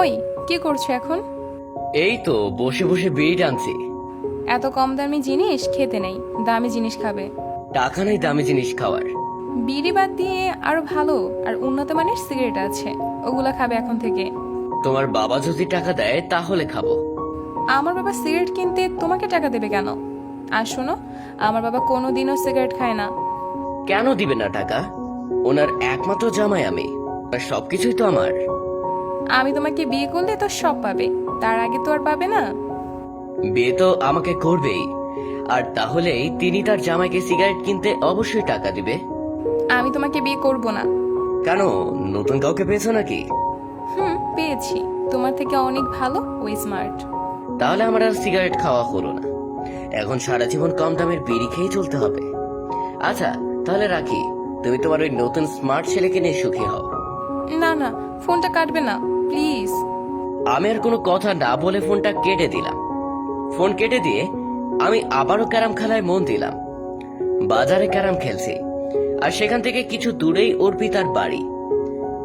ওই কি করছ এখন? এই তো বসে বসে বিড়ি টানছি। এত কম দামি জিনিস খেতে নেই দামি জিনিস খাবে। টাকা নেই দামি জিনিস খাওয়ার। বিড়ি বাদ দিয়ে আরও ভালো আর উন্নত মানের সিগারেট আছে ওগুলা খাবে এখন থেকে। তোমার বাবা যদি টাকা দেয় তাহলে খাব। আমার বাবা সিগারেট কিনতে তোমাকে টাকা দেবে কেন? আর শোনো আমার বাবা কোনোদিনও সিগারেট খায় না। কেন দিবে না টাকা? ওনার একমাত্র জামাই আমি আর সবকিছুই তো আমার। আমি তোমাকে বিয়ে করলে তো সব পাবে। তার আগে তো আর পাবে না। বিয়ে তো আমাকে করবেই। আর তাহলেই তিনি তার জামাইকে সিগারেট কিনতে অবশ্যই টাকা দিবে? আমি তোমাকে বিয়ে করব না। কেন? নতুন কাউকে পেয়েছ নাকি? হুম পেয়েছি। তোমার থেকে অনেক ভালো ওই স্মার্ট। তাহলে আমার আর সিগারেট খাওয়া হলো না। এখন সারা জীবন কম দামের বিড়ি খেয়ে চলতে হবে। আচ্ছা তাহলে রাখি। তুমি তোমার ওই নতুন স্মার্ট ছেলেকে নিয়ে সুখী হও। না না ফোনটা কাটবে না। আমি আর কোনো কথা না বলে ফোনটা কেটে দিলাম। ফোন কেটে দিয়ে আমি আবারও ক্যারাম খেলায় মন দিলাম। বাজারে ক্যারাম খেলছি। আর সেখান থেকে কিছু দূরেই অর্পিতার বাড়ি।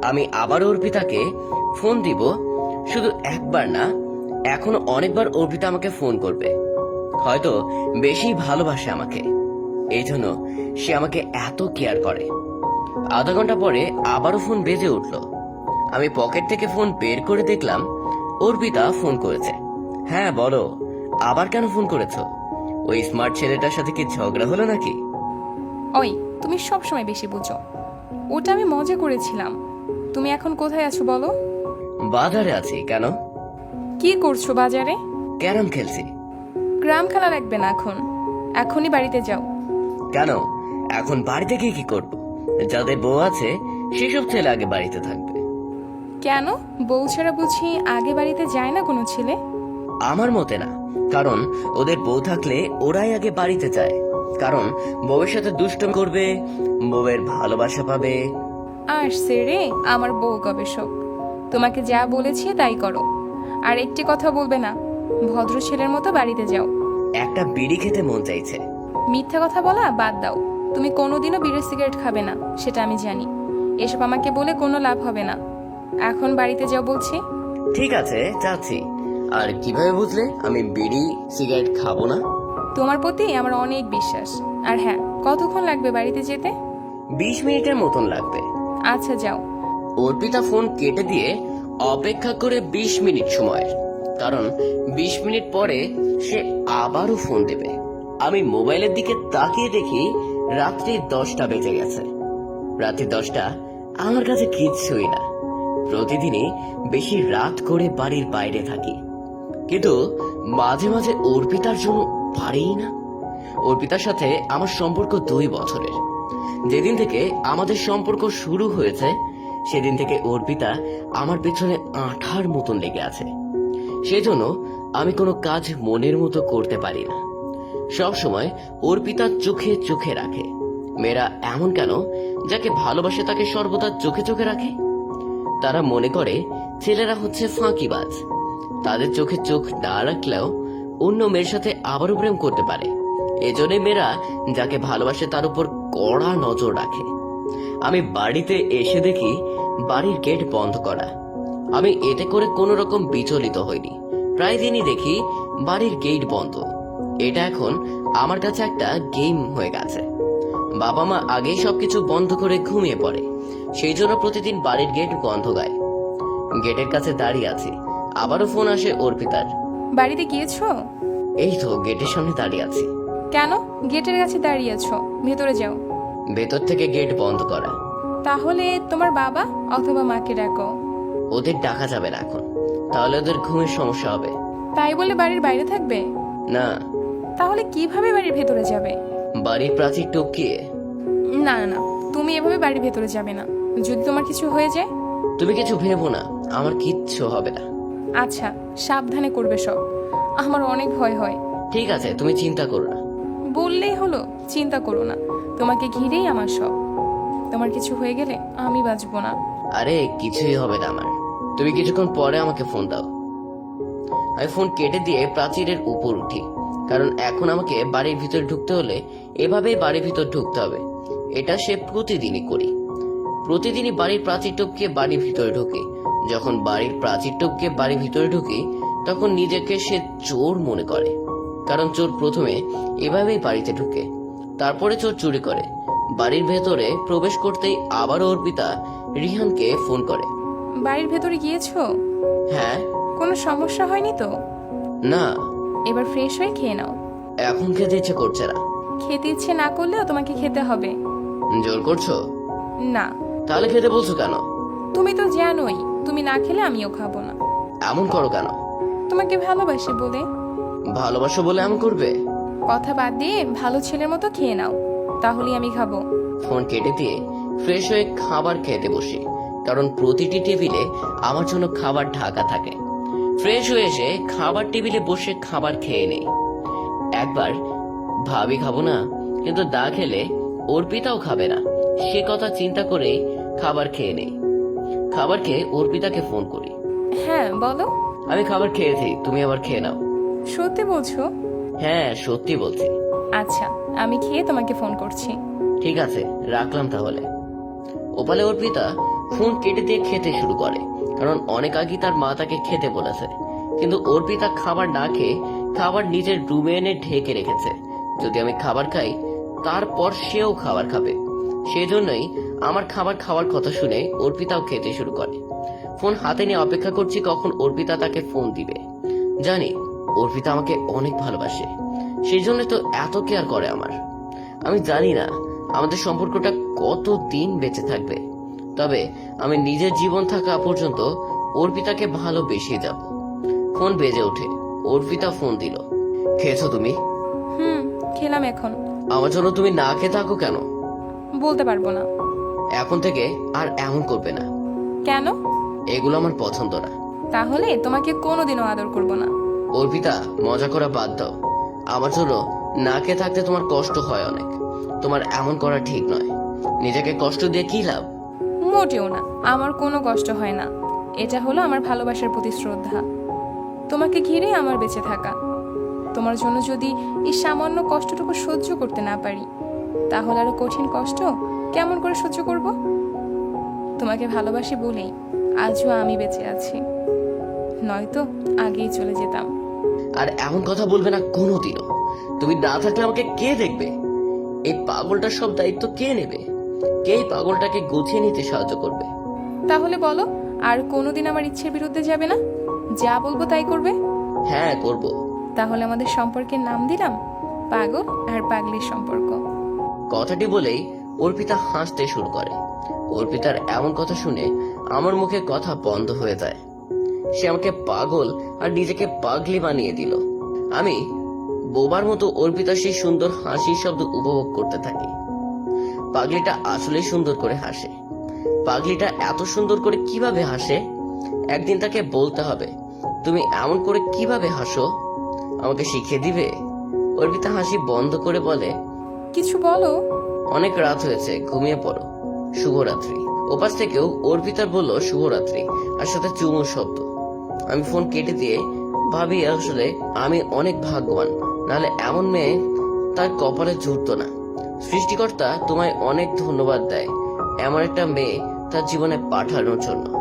আমি আবার অর্পিতাকে ফোন দিব, শুধু একবার না, এখন অনেকবার অর্পিতা আমাকে ফোন করবে। হয়তো বেশি ভালোবাসে আমাকে। এই জন্য সে আমাকে এত কেয়ার করে। আধা ঘণ্টা পরে আবারও ফোন বেজে উঠল। আমি পকেট থেকে ফোন বের করে দেখলাম অর্পিতা ফোন করেছে। হ্যাঁ বলো আবার কেন ফোন করেছ? ওই স্মার্ট ছেলেটার সাথে কি ঝগড়া হলো নাকি? ওই তুমি সব সময় বেশি বুঝো। ওটা আমি মজা করেছিলাম। তুমি এখন কোথায় আছো বলো? বাজারে আছি কেন? কি করছ বাজারে? ক্যারাম খেলছি। গ্রাম খেলা লাগবে না এখন। এখনই বাড়িতে যাও। কেন? এখন বাড়িতে গিয়ে কি করব? যাদের বউ আছে সেসব ছেলে আগে বাড়িতে থাকবে। কেন? বউ ছাড়া বুঝি আগে বাড়িতে যায় না কোনো ছেলে? আমার মতে না। কারণ ওদের বউ থাকলে ওরাই আগে বাড়িতে যায়। কারণ বউয়ের সাথে দুষ্টম করবে বউয়ের ভালোবাসা পাবে। আর রে আমার বউ গবেষক। তোমাকে যা বলেছি তাই করো। আর একটি কথা বলবে না ভদ্র ছেলের মতো বাড়িতে যাও। একটা বিড়ি খেতে মন চাইছে। মিথ্যা কথা বলা বাদ দাও। তুমি কোনোদিনও বিড়ির সিগারেট খাবে না সেটা আমি জানি। এসব আমাকে বলে কোনো লাভ হবে না। এখন বাড়িতে যাও বলছি। ঠিক আছে যাচ্ছি। আর কীভাবে বুঝলে? আমি বিড়ি সিগারেট খাব না। তোমার প্রতি আমার অনেক বিশ্বাস। আর হ্যাঁ কতক্ষণ লাগবে বাড়িতে যেতে? বিশ মিনিটের মতন লাগবে। আচ্ছা যাও। অর্পিতা ফোন কেটে দিয়ে অপেক্ষা করে বিশ মিনিট সময়। কারণ বিশ মিনিট পরে সে আবারও ফোন দেবে। আমি মোবাইলের দিকে তাকিয়ে দেখি রাত্রি দশটা বেজে গেছে। রাত্রি দশটা আমার কাছে কিচ্ছুই না। প্রতিদিনই বেশি রাত করে বাড়ির বাইরে থাকি। কিন্তু মাঝে মাঝে অর্পিতার জন্য পারেই না। অর্পিতার সাথে আমার সম্পর্ক দুই বছরের। যেদিন থেকে আমাদের সম্পর্ক শুরু হয়েছে, সেদিন থেকে অর্পিতা আমার পেছনে আঠার মতন লেগে আছে। সেজন্য আমি কোনো কাজ মনের মতো করতে পারি না। সব সময় অর্পিতা চোখে চোখে রাখে। মেয়েরা এমন কেন, যাকে ভালোবাসে তাকে সর্বদা চোখে চোখে রাখে? তারা মনে করে ছেলেরা হচ্ছে ফাঁকিবাজ। তাদের চোখে চোখ না রাখলেও অন্য মেয়ের সাথে আবারও প্রেম করতে পারে। এজন্য মেয়েরা যাকে ভালোবাসে তার উপর কড়া নজর রাখে। আমি বাড়িতে এসে দেখি বাড়ির গেট বন্ধ করা। আমি এতে করে কোনো রকম বিচলিত হইনি। প্রায় দিনই দেখি বাড়ির গেট বন্ধ। এটা এখন আমার কাছে একটা গেম হয়ে গেছে। বাবা মা আগেই সবকিছু বন্ধ করে ঘুমিয়ে পড়ে। সেই জন্য প্রতিদিন বাড়ির গেট বন্ধ গায়। গেটের কাছে দাঁড়িয়ে আছি। আবারও ফোন আসে অর্পিতার। বাড়িতে গিয়েছো? এই তো গেটের সামনে দাঁড়িয়ে আছি। কেন? গেটের কাছে দাঁড়িয়ে আছো। ভেতরে যাও। ভেতর থেকে গেট বন্ধ করা। তাহলে তোমার বাবা অথবা মাকে ডাকো। ওদের ডাকা যাবে না এখন। তাহলে ওদের ঘুমের সমস্যা হবে। তাই বলে বাড়ির বাইরে থাকবে? না। তাহলে কীভাবে বাড়ির ভেতরে যাবে? বাড়ির প্রাচীর টপকিয়ে? না না না তুমি এভাবে বাড়ির ভেতরে যাবে না। যদি তোমার কিছু হয়ে যায়? তুমি কিছু ভেবো না আমার কিচ্ছু হবে না। আচ্ছা সাবধানে করবে সব। আমার অনেক ভয় হয়। ঠিক আছে তুমি চিন্তা করো না। বললেই হলো চিন্তা করো না। তোমাকে ঘিরেই আমার সব। তোমার কিছু হয়ে গেলে আমি বাঁচবো না। আরে কিছুই হবে না আমার। তুমি কিছুক্ষণ পরে আমাকে ফোন দাও। আমি ফোন কেটে দিয়ে প্রাচীরের উপর উঠি। কারণ এখন আমাকে বাড়ির ভিতরে ঢুকতে হলে এভাবেই বাড়ির ভিতর ঢুকতে হবে। এটা সে প্রতিদিনই করি। প্রতিদিনই বাড়ির প্রাচীর টপকে বাড়ির ভিতরে ঢুকে। যখন বাড়ির প্রাচীর টপকে বাড়ির ভিতরে ঢুকি তখন নিজেকে সে চোর মনে করে। কারণ চোর প্রথমে এভাবেই বাড়িতে ঢুকে তারপরে চোর চুরি করে। বাড়ির ভেতরে প্রবেশ করতেই আবার অর্পিতা রিহানকে ফোন করে। বাড়ির ভেতরে গিয়েছো? হ্যাঁ। কোনো সমস্যা হয়নি তো? না। এবার ফ্রেশ হয়ে খেয়ে নাও। এখন খেতে ইচ্ছে করছে না। খেতে ইচ্ছে না করলেও তোমাকে খেতে হবে। জোর করছ? না। তাহলে খেতে বলছো কেন? তুমি তো জানোই তুমি না খেলে আমিও খাব না। এমন করো কেন? তোমাকে ভালোবাসি বলে। ভালোবাসো বলে এমন করবে? কথা বাদ দিয়ে ভালো ছেলের মতো খেয়ে নাও তাহলেই আমি খাব। ফোন কেটে দিয়ে ফ্রেশ হয়ে খাবার খেতে বসি কারণ প্রতিটি টেবিলে আমার জন্য খাবার ঢাকা থাকে। ফ্রেশ হয়ে এসে খাবার টেবিলে বসে খাবার খেয়ে নেই। একবার ভাবি খাব না কিন্তু দা খেলে অর্পিতাও খাবে না। সে কথা চিন্তা করে খাবার খেয়ে নেই। খাবার খেয়ে অর্পিতাকে ফোন করি। হ্যাঁ বলো। আমি খাবার খেয়েছি তুমি আবার খেয়ে নাও। সত্যি বলছো? হ্যাঁ সত্যি বলছি। আচ্ছা আমি খেয়ে তোমাকে ফোন করছি। ঠিক আছে রাখলাম তাহলে। ওপালে অর্পিতা ফোন কেটে দিয়ে খেতে শুরু করে। কারণ অনেক আগেই তার মা তাকে খেতে বলেছে। কিন্তু অর্পিতা খাবার না খেয়ে খাবার নিজের রুমে এনে ঢেকে রেখেছে। যদি আমি খাবার খাই, তারপর সেও খাবার খাবে। সেজন্যই আমার খাবার খাওয়ার কথা শুনে অর্পিতাও খেতে শুরু করে। ফোন হাতে নিয়ে অপেক্ষা করছি কখন অর্পিতা তাকে ফোন দিবে। জানি অর্পিতা আমাকে অনেক ভালোবাসে। সেই জন্য তো এত কেয়ার করে আমার। আমি জানি না, আমাদের সম্পর্কটা কত দিন বেঁচে থাকবে। তবে আমি নিজের জীবন থাকা পর্যন্ত অর্পিতাকে ভালোবেসে যাব। ফোন বেজে ওঠে। অর্পিতা ফোন দিল। খেয়েছো তুমি? হুম খেলাম এখন। আমার জন্য তুমি না খেয়ে থাকো কেন? বলতে পারব না। এখন থেকে আর এমন করবে না। কেন? এগুলো আমার পছন্দ না। তাহলে তোমাকে কোনোদিনও আদর করব না। অর্পিতা মজা করা বাদ দাও। আমার জন্য না খেয়ে থাকতে তোমার কষ্ট হয় অনেক। তোমার এমন করা ঠিক নয়। নিজেকে কষ্ট দিয়ে কি লাভ? মোটেও না, আমার কোনো কষ্ট হয় না। এটা হলো আমার ভালোবাসার প্রতি শ্রদ্ধা। তোমাকে ঘিরে আমার বেঁচে থাকা। তোমার জন্য যদি এই সামান্য কষ্টটুকু সহ্য করতে না পারি, তাহলে আরও কঠিন কষ্ট কেমন করে সহ্য করব? তোমাকে ভালোবাসি বলেই আজও আমি বেঁচে আছি। নয়তো আগেই চলে যেতাম। আর এমন কথা বলবে না কোনোদিনও। তুমি না থাকলে আমাকে কে দেখবে? এই পাগলটার সব দায়িত্ব কে নেবে? কে এই পাগলটাকে গুছিয়ে নিতে সাহায্য করবে? তাহলে বলো আর কোনোদিন আমার ইচ্ছের বিরুদ্ধে যাবে না? যা বলব তাই করবে? হ্যাঁ করব। তাহলে আমাদের সম্পর্কের নাম দিলাম পাগল আর পাগলির সম্পর্ক। কথাটি বলেই অর্পিতা হাসতে শুরু করে। অর্পিতার এমন কথা শুনে আমার মুখে কথা বন্ধ হয়ে যায়। সে আমাকে পাগল আর নিজেকে পাগলি বানিয়ে দিল। আমি বোবার মতো অর্পিতা সেই সুন্দর হাসির শব্দ উপভোগ করতে থাকি। পাগলিটা আসলেই সুন্দর করে হাসে। পাগলিটা এত সুন্দর করে কীভাবে হাসে? একদিন তাকে বলতে হবে তুমি এমন করে কীভাবে হাসো? আমাকে শিখিয়ে দিবে? অর্পিতা হাসি বন্ধ করে বলে কিছু বলো? অনেক রাত হয়েছে ঘুমিয়ে পড়ো। শুভরাত্রি। ওপাশ থেকেও অর্পিতার বলল শুভরাত্রি। আর সাথে চুমুর শব্দ। আমি ফোন কেটে দিয়ে ভাবি আসলে আমি অনেক ভাগ্যবান নাহলে এমন মেয়ে তার কপালে জুটতো না। সৃষ্টিকর্তা তোমায় অনেক ধন্যবাদ দেয়। এমন একটা মেয়ে তার জীবনে পাঠানোর জন্য।